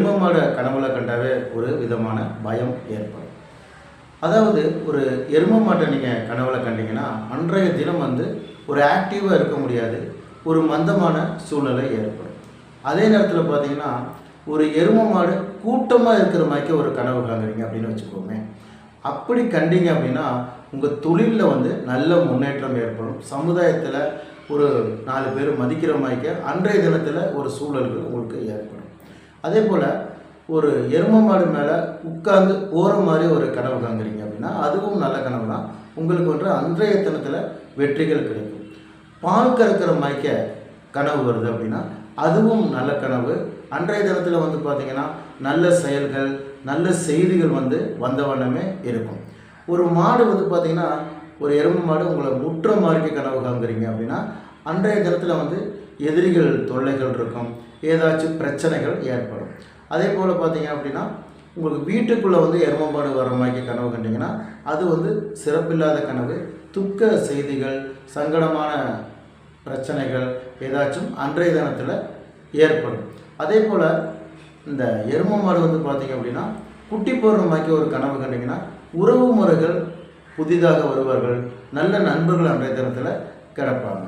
எரும மாடை கனவுல கண்டாவே ஒரு விதமான பயம் ஏற்படும். அதாவது ஒரு எரும மாட்டை நீங்கள் கனவுல கண்டிங்கன்னா அன்றைய தினம் வந்து ஒரு ஆக்டிவாக இருக்க முடியாது ஒரு மந்தமான சூழ்நிலை ஏற்படும். அதே நேரத்தில் பார்த்தீங்கன்னா ஒரு எரும மாடு கூட்டமாக இருக்கிற மாதிரிக்கே ஒரு கனவு காங்குறீங்க அப்படின்னு வச்சுக்கோமே. அப்படி கண்டீங்க அப்படின்னா உங்கள் தொழிலில் வந்து நல்ல முன்னேற்றம் ஏற்படும். சமுதாயத்தில் ஒரு நாலு பேர் மதிக்கிற மாதிரிக்க அன்றைய தினத்தில் ஒரு சூழல்கள் உங்களுக்கு ஏற்படும். அதே போல் ஒரு எரும மாடு மேலே உட்கார்ந்து ஓரம் மாதிரி ஒரு கனவு காங்குறீங்க அப்படின்னா அதுவும் நல்ல கனவு தான் உங்களுக்கு வந்து அன்றைய தினத்தில் வெற்றிகள் கிடைக்கும். பால் கறக்கிற மயக்க கனவு வருது அப்படின்னா அதுவும் நல்ல கனவு. அன்றைய தினத்தில் வந்து பார்த்திங்கன்னா நல்ல செயல்கள் நல்ல செய்திகள் வந்து வந்த வண்ணமே இருக்கும். ஒரு மாடு வந்து பார்த்திங்கன்னா ஒரு எருமை மாடு உங்களை முற்ற மாதிரி கனவு காங்குறீங்க அப்படின்னா அன்றைய தினத்தில் வந்து எதிரிகள் தொல்லைகள் இருக்கும். ஏதாச்சும் பிரச்சனைகள் ஏற்படும். அதே போல் பார்த்தீங்க அப்படின்னா உங்களுக்கு வீட்டுக்குள்ளே வந்து எருமை வர மாதிரி கனவு கண்டிங்கன்னா அது வந்து சிறப்பில்லாத கனவு. துக்க செய்திகள் சங்கடமான பிரச்சனைகள் ஏதாச்சும் அன்றைய தினத்தில் ஏற்படும். அதே போல் இந்த எரும மாடு வந்து பார்த்தீங்க அப்படின்னா குட்டி பௌர்ணமாக்கி ஒரு கனவு கண்டிங்கன்னா உறவு முறைகள் புதிதாக வருவார்கள். நல்ல நண்பர்கள் அன்றைய தினத்தில் கிடப்பாங்க.